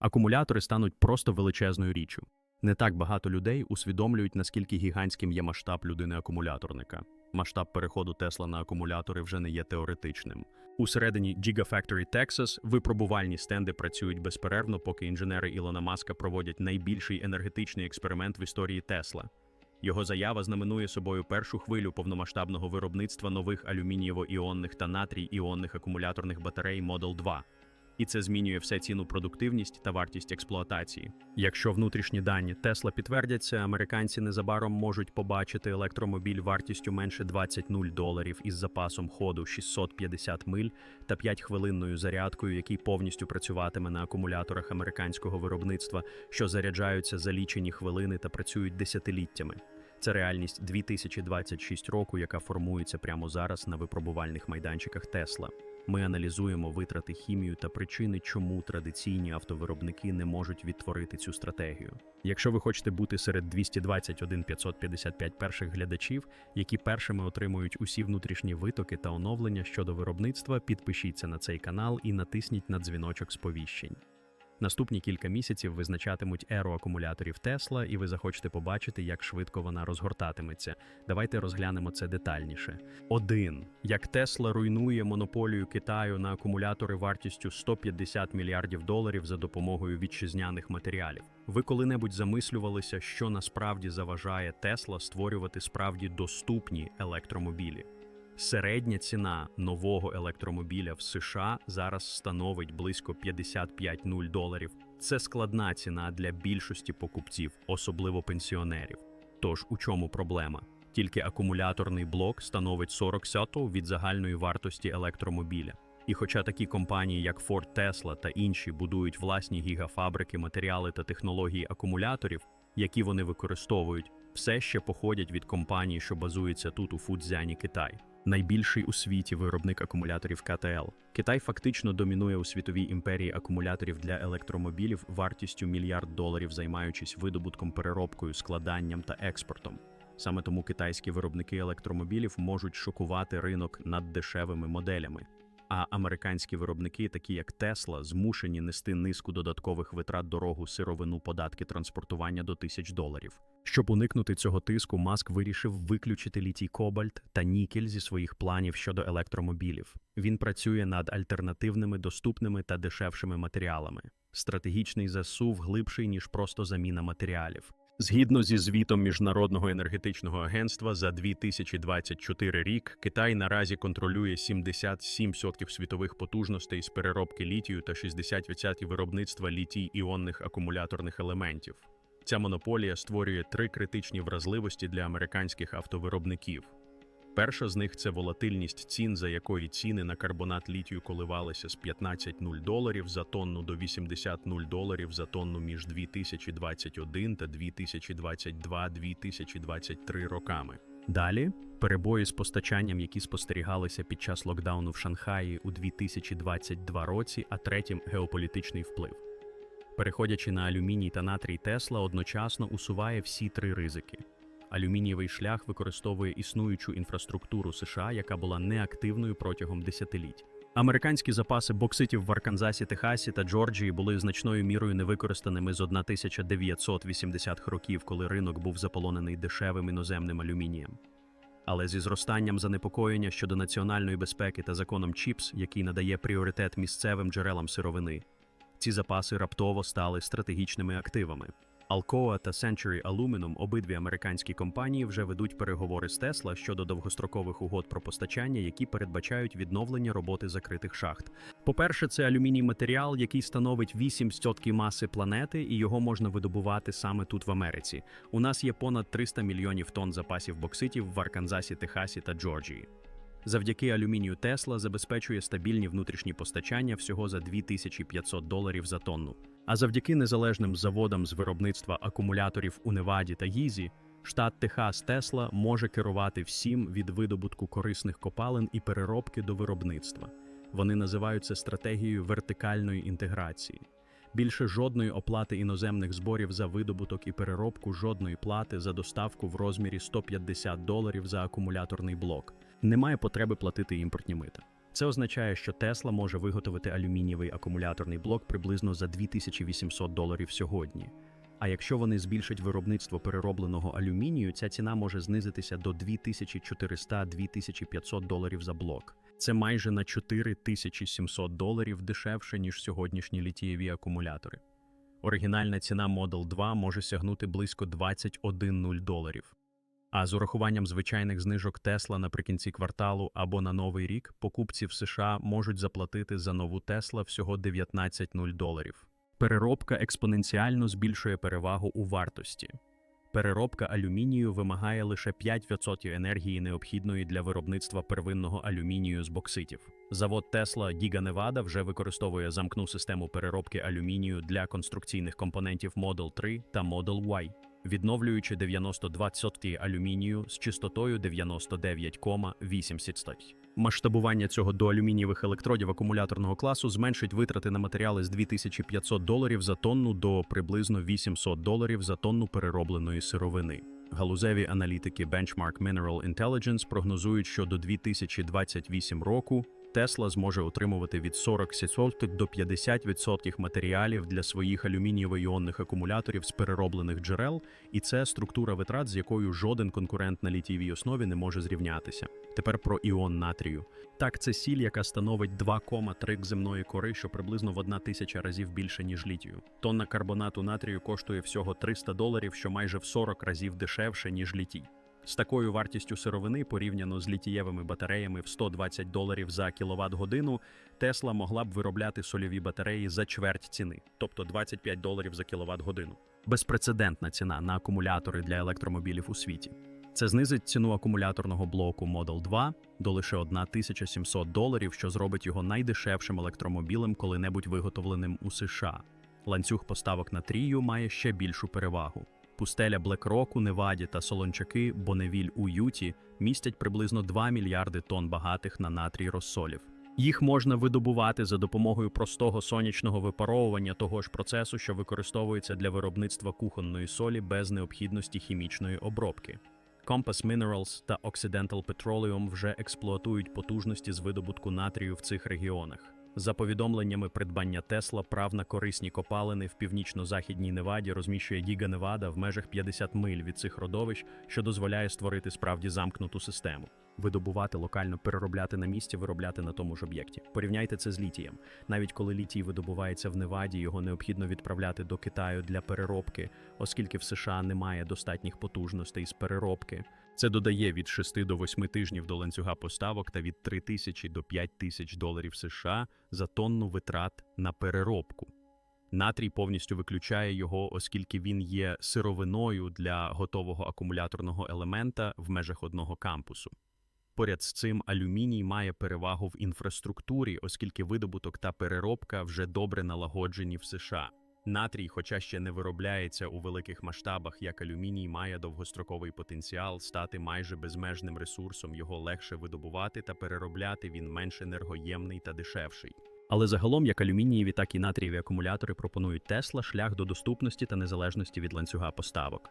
Акумулятори стануть просто величезною річчю. Не так багато людей усвідомлюють, наскільки гігантським є масштаб людини-акумуляторника. Масштаб переходу Тесла на акумулятори вже не є теоретичним. Усередині Gigafactory Texas випробувальні стенди працюють безперервно, поки інженери Ілона Маска проводять найбільший енергетичний експеримент в історії Тесла. Його заява знаменує собою першу хвилю повномасштабного виробництва нових алюмінієво-іонних та натрій-іонних акумуляторних батарей Model 2. І це змінює все ціну продуктивність та вартість експлуатації. Якщо внутрішні дані Тесла підтвердяться, американці незабаром можуть побачити електромобіль вартістю менше 20 нуль доларів із запасом ходу 650 миль та 5-хвилинною зарядкою, який повністю працюватиме на акумуляторах американського виробництва, що заряджаються за лічені хвилини та працюють десятиліттями. Це реальність 2026 року, яка формується прямо зараз на випробувальних майданчиках Тесла. Ми аналізуємо витрати хімію та причини, чому традиційні автовиробники не можуть відтворити цю стратегію. Якщо ви хочете бути серед 221 555 перших глядачів, які першими отримують усі внутрішні витоки та оновлення щодо виробництва, підпишіться на цей канал і натисніть на дзвіночок сповіщень. Наступні кілька місяців визначатимуть еру акумуляторів Тесла, і ви захочете побачити, як швидко вона розгортатиметься. Давайте розглянемо це детальніше. 1. Як Тесла руйнує монополію Китаю на акумулятори вартістю 150 мільярдів доларів за допомогою вітчизняних матеріалів. Ви коли-небудь замислювалися, що насправді заважає Тесла створювати справді доступні електромобілі? Середня ціна нового електромобіля в США зараз становить близько 55 нуль доларів. Це складна ціна для більшості покупців, особливо пенсіонерів. Тож у чому проблема? Тільки акумуляторний блок становить 40 сотов від загальної вартості електромобіля. І хоча такі компанії, як Ford, Tesla та інші будують власні гігафабрики, матеріали та технології акумуляторів, які вони використовують, все ще походять від компаній, що базуються тут у Фудзяні, Китай. Найбільший у світі виробник акумуляторів КТЛ. Китай фактично домінує у світовій імперії акумуляторів для електромобілів вартістю мільярд доларів, займаючись видобутком, переробкою, складанням та експортом. Саме тому китайські виробники електромобілів можуть шокувати ринок над дешевими моделями. А американські виробники, такі як Тесла, змушені нести низку додаткових витрат дорогу, сировину, податки, транспортування до тисяч доларів. Щоб уникнути цього тиску, Маск вирішив виключити літій кобальт та нікель зі своїх планів щодо електромобілів. Він працює над альтернативними, доступними та дешевшими матеріалами. Стратегічний засув глибший ніж просто заміна матеріалів. Згідно зі звітом Міжнародного енергетичного агентства за 2024 рік, Китай наразі контролює 77% світових потужностей з переробки літію та 60% виробництва літій-іонних акумуляторних елементів. Ця монополія створює три критичні вразливості для американських автовиробників. Перша з них це волатильність цін, за якої ціни на карбонат літію коливалися з 15 нуль доларів за тонну до 80 нуль доларів за тонну між 2021 та 2022-2023 роками. Далі перебої з постачанням, які спостерігалися під час локдауну в Шанхаї у 2022 році, а третім геополітичний вплив. Переходячи на алюміній та натрій Тесла, одночасно усуває всі три ризики. Алюмінієвий шлях використовує існуючу інфраструктуру США, яка була неактивною протягом десятиліть. Американські запаси бокситів в Арканзасі, Техасі та Джорджії були значною мірою невикористаними з 1980-х років, коли ринок був заполонений дешевим іноземним алюмінієм. Але зі зростанням занепокоєння щодо національної безпеки та законом ЧІПС, який надає пріоритет місцевим джерелам сировини, ці запаси раптово стали стратегічними активами. Alcoa та Century Aluminum, обидві американські компанії, вже ведуть переговори з Tesla щодо довгострокових угод про постачання, які передбачають відновлення роботи закритих шахт. По-перше, це алюміній матеріал, який становить 8% маси планети, і його можна видобувати саме тут в Америці. У нас є понад 300 мільйонів тонн запасів бокситів в Арканзасі, Техасі та Джорджії. Завдяки алюмінію Тесла забезпечує стабільні внутрішні постачання всього за 2500 доларів за тонну. А завдяки незалежним заводам з виробництва акумуляторів у Неваді та Їзі, штат Техас Тесла може керувати всім від видобутку корисних копалин і переробки до виробництва. Вони називають це стратегією вертикальної інтеграції. Більше жодної оплати іноземних зборів за видобуток і переробку, жодної плати за доставку в розмірі 150 доларів за акумуляторний блок. Немає потреби платити імпортні мита. Це означає, що Тесла може виготовити алюмінієвий акумуляторний блок приблизно за 2800 доларів сьогодні. А якщо вони збільшать виробництво переробленого алюмінію, ця ціна може знизитися до 2400-2500 доларів за блок. Це майже на 4700 доларів дешевше, ніж сьогоднішні літієві акумулятори. Оригінальна ціна Model 2 може сягнути близько 21 доларів. А з урахуванням звичайних знижок Тесла наприкінці кварталу або на новий рік покупці в США можуть заплатити за нову Тесла всього 19 доларів. Переробка експоненціально збільшує перевагу у вартості. Переробка алюмінію вимагає лише 5% енергії, необхідної для виробництва первинного алюмінію з бокситів. Завод Тесла Giga Nevada вже використовує замкну систему переробки алюмінію для конструкційних компонентів Model 3 та Model Y, відновлюючи 92% алюмінію з чистотою 99,8%. Масштабування цього до алюмінієвих електродів акумуляторного класу зменшить витрати на матеріали з 2500 доларів за тонну до приблизно 800 доларів за тонну переробленої сировини. Галузеві аналітики Benchmark Mineral Intelligence прогнозують, що до 2028 року Тесла зможе отримувати від 40% до 50% матеріалів для своїх алюмінієво-іонних акумуляторів з перероблених джерел, і це структура витрат, з якою жоден конкурент на літієвій основі не може зрівнятися. Тепер про іон натрію. Так, це сіль, яка становить 2,3 земної кори, що приблизно в 1 тисяча разів більше, ніж літію. Тонна карбонату натрію коштує всього 300 доларів, що майже в 40 разів дешевше, ніж літій. З такою вартістю сировини, порівняно з літієвими батареями в 120 доларів за кіловат годину, Тесла могла б виробляти сольові батареї за чверть ціни, тобто 25 доларів за кіловат годину. Безпрецедентна ціна на акумулятори для електромобілів у світі. Це знизить ціну акумуляторного блоку Model 2 до лише 1700 доларів, що зробить його найдешевшим електромобілем, коли-небудь виготовленим у США. Ланцюг поставок натрію має ще більшу перевагу. Пустеля Блекрок у Неваді та Солончаки Боневіль у Юті містять приблизно 2 мільярди тонн багатих на натрій розсолів. Їх можна видобувати за допомогою простого сонячного випаровування того ж процесу, що використовується для виробництва кухонної солі без необхідності хімічної обробки. Compass Minerals та Occidental Petroleum вже експлуатують потужності з видобутку натрію в цих регіонах. За повідомленнями придбання Тесла, прав на корисні копалини в північно-західній Неваді розміщує Гіга Невада в межах 50 миль від цих родовищ, що дозволяє створити справді замкнуту систему. Видобувати локально, переробляти на місці, виробляти на тому ж об'єкті. Порівняйте це з літієм. Навіть коли літій видобувається в Неваді, його необхідно відправляти до Китаю для переробки, оскільки в США немає достатніх потужностей з переробки. Це додає від 6 до 8 тижнів до ланцюга поставок та від 3 тисячі до 5 тисяч доларів США за тонну витрат на переробку. Натрій повністю виключає його, оскільки він є сировиною для готового акумуляторного елемента в межах одного кампусу. Поряд з цим алюміній має перевагу в інфраструктурі, оскільки видобуток та переробка вже добре налагоджені в США. Натрій, хоча ще не виробляється у великих масштабах, як алюміній, має довгостроковий потенціал стати майже безмежним ресурсом, його легше видобувати та переробляти, він менш енергоємний та дешевший. Але загалом, як алюмінієві, так і натрієві акумулятори пропонують Тесла шлях до доступності та незалежності від ланцюга поставок.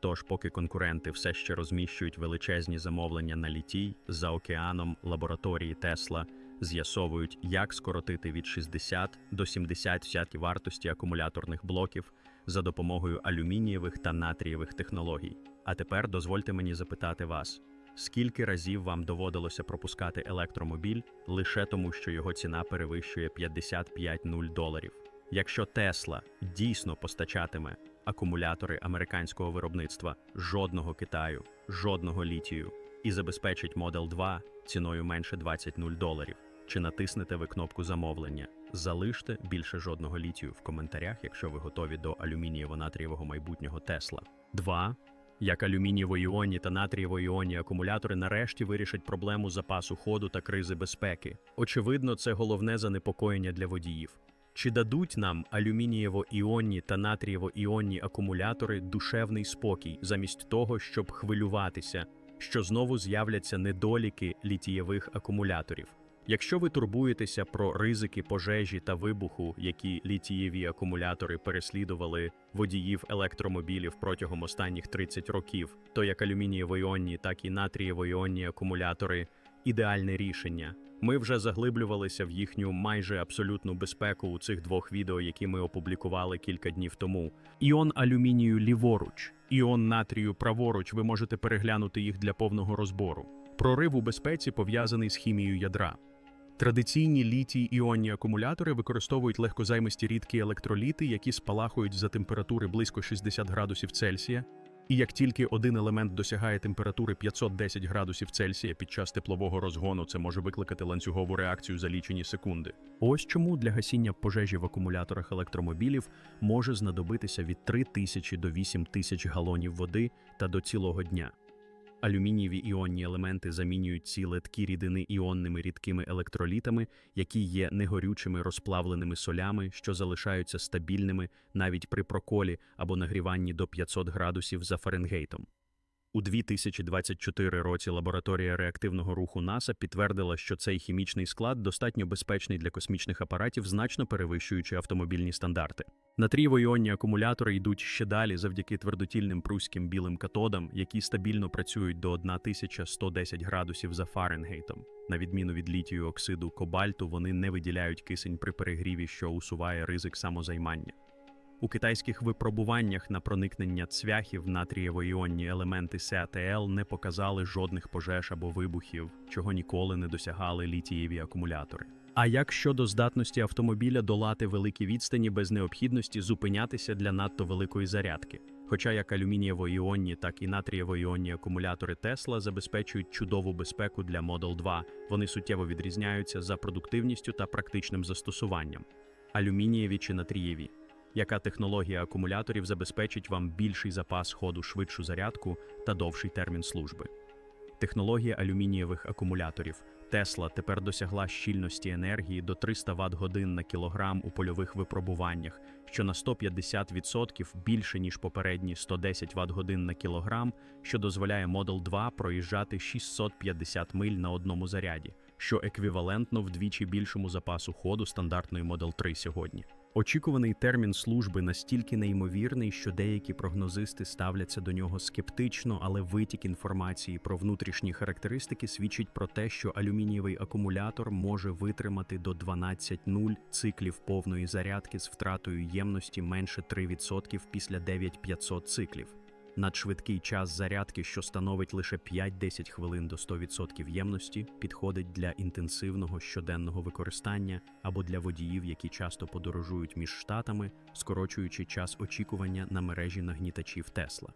Тож, поки конкуренти все ще розміщують величезні замовлення на літій, за океаном лабораторії Тесла з'ясовують, як скоротити від 60 до 70 вартості акумуляторних блоків за допомогою алюмінієвих та натрієвих технологій. А тепер дозвольте мені запитати вас, скільки разів вам доводилося пропускати електромобіль лише тому, що його ціна перевищує 55 нуль доларів? Якщо Тесла дійсно постачатиме акумулятори американського виробництва, жодного Китаю, жодного літію і забезпечить Model 2 ціною менше 20 нуль доларів. Чи натиснете ви кнопку замовлення? Залиште більше жодного літію в коментарях, якщо ви готові до алюмінієво-натрієвого майбутнього Тесла. 2. Як алюмінієво-іонні та натрієво-іонні акумулятори нарешті вирішать проблему запасу ходу та кризи безпеки. Очевидно, це головне занепокоєння для водіїв. Чи дадуть нам алюмінієво-іонні та натрієво-іонні акумулятори душевний спокій, замість того, щоб хвилюватися, що знову з'являться недоліки літієвих акумуляторів? Якщо ви турбуєтеся про ризики пожежі та вибуху, які літієві акумулятори переслідували водіїв електромобілів протягом останніх 30 років, то як алюмінієво-іонні, так і натрієво-іонні акумулятори ідеальне рішення. Ми вже заглиблювалися в їхню майже абсолютну безпеку у цих двох відео, які ми опублікували кілька днів тому. Іон алюмінію ліворуч, іон натрію праворуч. Ви можете переглянути їх для повного розбору. Прорив у безпеці пов'язаний з хімією ядра. Традиційні літій іонні акумулятори використовують легкозаймисті рідкі електроліти, які спалахують за температури близько 60 градусів Цельсія. І як тільки один елемент досягає температури 510 градусів Цельсія під час теплового розгону, це може викликати ланцюгову реакцію за лічені секунди. Ось чому для гасіння пожежі в акумуляторах електромобілів може знадобитися від 3 тисячі до 8 тисяч галонів води та до цілого дня. Алюмінієві іонні елементи замінюють ці литкі рідини іонними рідкими електролітами, які є негорючими розплавленими солями, що залишаються стабільними навіть при проколі або нагріванні до 500 градусів за Фаренгейтом. У 2024 році лабораторія реактивного руху НАСА підтвердила, що цей хімічний склад достатньо безпечний для космічних апаратів, значно перевищуючи автомобільні стандарти. Натрієво-іонні акумулятори йдуть ще далі завдяки твердотільним пруським білим катодам, які стабільно працюють до 1110 градусів за Фаренгейтом. На відміну від літію оксиду кобальту, вони не виділяють кисень при перегріві, що усуває ризик самозаймання. У китайських випробуваннях на проникнення цвяхів натрієво-іонні елементи САТЛ не показали жодних пожеж або вибухів, чого ніколи не досягали літієві акумулятори. А як щодо здатності автомобіля долати великі відстані без необхідності зупинятися для надто великої зарядки? Хоча як алюмінієво-іонні, так і натрієво-іонні акумулятори Tesla забезпечують чудову безпеку для Model 2, вони суттєво відрізняються за продуктивністю та практичним застосуванням. Алюмінієві чи натрієві. Яка технологія акумуляторів забезпечить вам більший запас ходу, швидшу зарядку та довший термін служби? Технологія алюмінієвих акумуляторів Tesla тепер досягла щільності енергії до 300 Вт годин на кілограм у польових випробуваннях, що на 150% більше ніж попередні 110 Вт годин на кілограм, що дозволяє Model 2 проїжджати 650 миль на одному заряді, що еквівалентно вдвічі більшому запасу ходу стандартної Model 3 сьогодні. Очікуваний термін служби настільки неймовірний, що деякі прогнозисти ставляться до нього скептично, але витік інформації про внутрішні характеристики свідчить про те, що алюмінієвий акумулятор може витримати до 12,0 циклів повної зарядки з втратою ємності менше 3% після 9500 циклів. Надшвидкий час зарядки, що становить лише 5-10 хвилин до 100% ємності, підходить для інтенсивного щоденного використання або для водіїв, які часто подорожують між штатами, скорочуючи час очікування на мережі нагнітачів Тесла.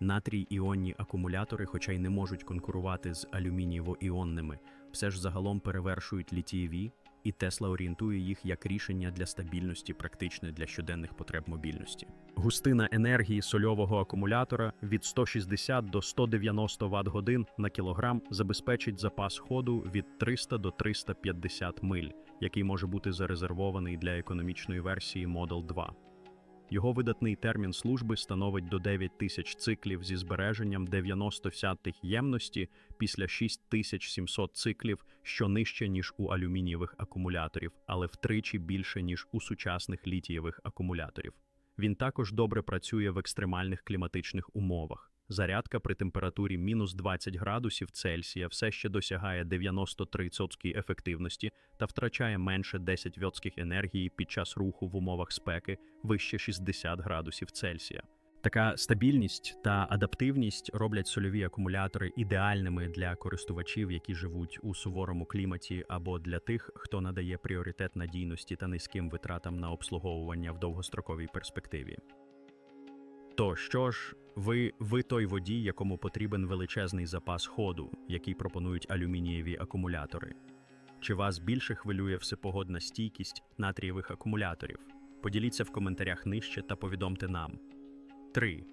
Натрій іонні акумулятори, хоча й не можуть конкурувати з алюмінієво-іонними, все ж загалом перевершують літієві, і Тесла орієнтує їх як рішення для стабільності, практичне для щоденних потреб мобільності. Густина енергії сольового акумулятора від 160 до 190 Вт годин на кілограм забезпечить запас ходу від 300 до 350 миль, який може бути зарезервований для економічної версії Model 2. Його видатний термін служби становить до 9 тисяч циклів зі збереженням 90 сятих ємності після 6700 циклів, що нижче, ніж у алюмінієвих акумуляторів, але втричі більше, ніж у сучасних літієвих акумуляторів. Він також добре працює в екстремальних кліматичних умовах. Зарядка при температурі мінус 20 градусів Цельсія все ще досягає 93% ефективності та втрачає менше 10 Вт енергії під час руху в умовах спеки вище 60 градусів Цельсія. Така стабільність та адаптивність роблять сольові акумулятори ідеальними для користувачів, які живуть у суворому кліматі, або для тих, хто надає пріоритет надійності та низьким витратам на обслуговування в довгостроковій перспективі. То що ж, ви, ви той водій, якому потрібен величезний запас ходу, який пропонують алюмінієві акумулятори? Чи вас більше хвилює всепогодна стійкість натрієвих акумуляторів? Поділіться в коментарях нижче та повідомте нам. 3.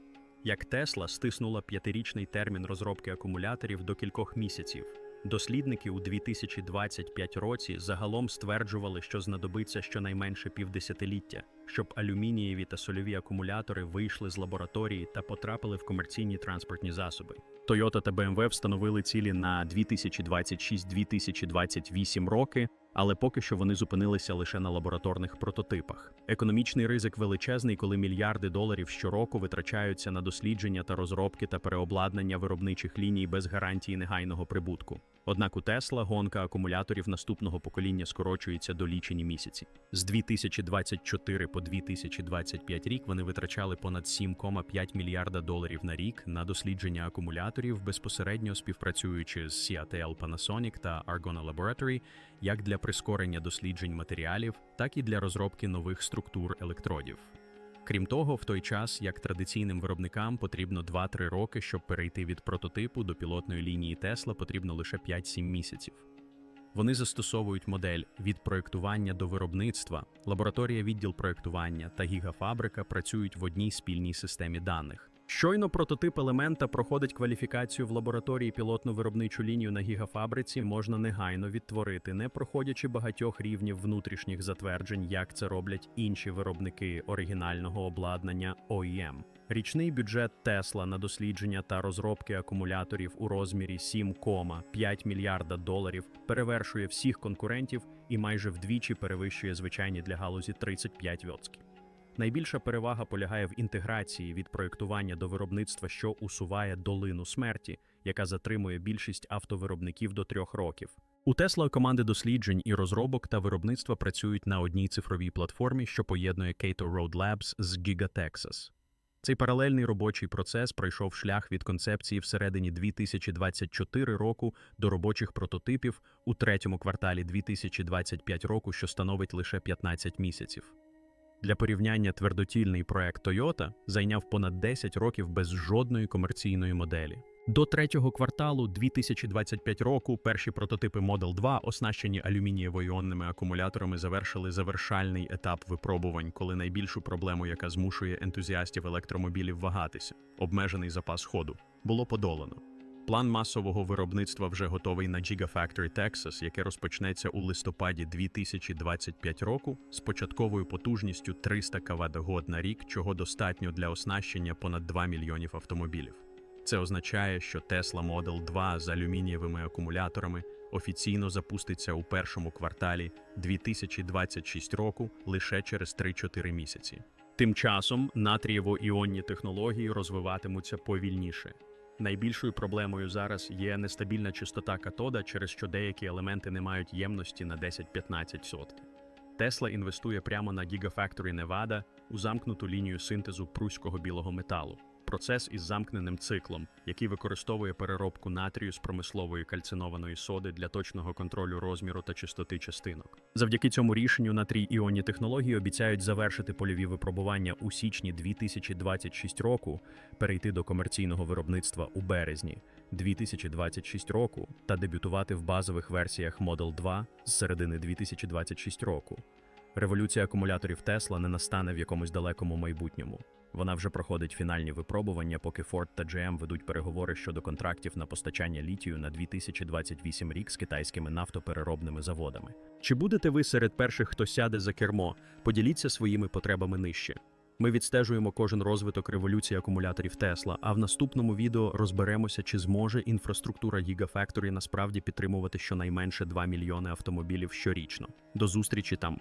Як Тесла стиснула п'ятирічний термін розробки акумуляторів до кількох місяців. Дослідники у 2025 році загалом стверджували, що знадобиться щонайменше півдесятиліття, щоб алюмінієві та сольові акумулятори вийшли з лабораторії та потрапили в комерційні транспортні засоби. Toyota та BMW встановили цілі на 2026-2028 роки, Але поки що вони зупинилися лише на лабораторних прототипах. Економічний ризик величезний, коли мільярди доларів щороку витрачаються на дослідження та розробки та переобладнання виробничих ліній без гарантії негайного прибутку. Однак у Тесла гонка акумуляторів наступного покоління скорочується до лічені місяці. З 2024 по 2025 рік вони витрачали понад 7,5 мільярда доларів на рік на дослідження акумуляторів, безпосередньо співпрацюючи з CATL Panasonic та Argonne Laboratory, як для прискорення досліджень матеріалів, так і для розробки нових структур електродів. Крім того, в той час, як традиційним виробникам потрібно 2-3 роки, щоб перейти від прототипу до пілотної лінії Тесла, потрібно лише 5-7 місяців. Вони застосовують модель від проєктування до виробництва, лабораторія відділ проєктування та гігафабрика працюють в одній спільній системі даних. Щойно прототип елемента проходить кваліфікацію в лабораторії пілотно-виробничу лінію на гігафабриці, можна негайно відтворити, не проходячи багатьох рівнів внутрішніх затверджень, як це роблять інші виробники оригінального обладнання OEM. Річний бюджет Тесла на дослідження та розробки акумуляторів у розмірі 7,5 мільярда доларів перевершує всіх конкурентів і майже вдвічі перевищує звичайні для галузі 35%. Найбільша перевага полягає в інтеграції від проєктування до виробництва, що усуває долину смерті, яка затримує більшість автовиробників до трьох років. У Тесла команди досліджень і розробок та виробництва працюють на одній цифровій платформі, що поєднує Cato Road Labs з Giga Texas. Цей паралельний робочий процес пройшов шлях від концепції всередині 2024 року до робочих прототипів у третьому кварталі 2025 року, що становить лише 15 місяців. Для порівняння твердотільний проект Toyota зайняв понад 10 років без жодної комерційної моделі. До третього кварталу 2025 року перші прототипи Model 2, оснащені алюмінієво-іонними акумуляторами, завершили завершальний етап випробувань, коли найбільшу проблему, яка змушує ентузіастів електромобілів вагатися, обмежений запас ходу, було подолано. План масового виробництва вже готовий на Gigafactory Texas, яке розпочнеться у листопаді 2025 року з початковою потужністю 300 кВт на рік, чого достатньо для оснащення понад 2 мільйонів автомобілів. Це означає, що Tesla Model 2 з алюмінієвими акумуляторами офіційно запуститься у першому кварталі 2026 року лише через 3-4 місяці. Тим часом натрієво-іонні технології розвиватимуться повільніше. Найбільшою проблемою зараз є нестабільна чистота катода, через що деякі елементи не мають ємності на 10-15 сотки. Тесла інвестує прямо на Gigafactory Nevada у замкнуту лінію синтезу пруського білого металу. Процес із замкненим циклом, який використовує переробку натрію з промислової кальцинованої соди для точного контролю розміру та чистоти частинок. Завдяки цьому рішенню натрій іонні технології обіцяють завершити польові випробування у січні 2026 року, перейти до комерційного виробництва у березні 2026 року та дебютувати в базових версіях Model 2 з середини 2026 року. Революція акумуляторів Тесла не настане в якомусь далекому майбутньому. Вона вже проходить фінальні випробування, поки Ford та GM ведуть переговори щодо контрактів на постачання літію на 2028 рік з китайськими нафтопереробними заводами. Чи будете ви серед перших, хто сяде за кермо? Поділіться своїми потребами нижче. Ми відстежуємо кожен розвиток революції акумуляторів Тесла, а в наступному відео розберемося, чи зможе інфраструктура Gigafactory насправді підтримувати щонайменше 2 мільйони автомобілів щорічно. До зустрічі там!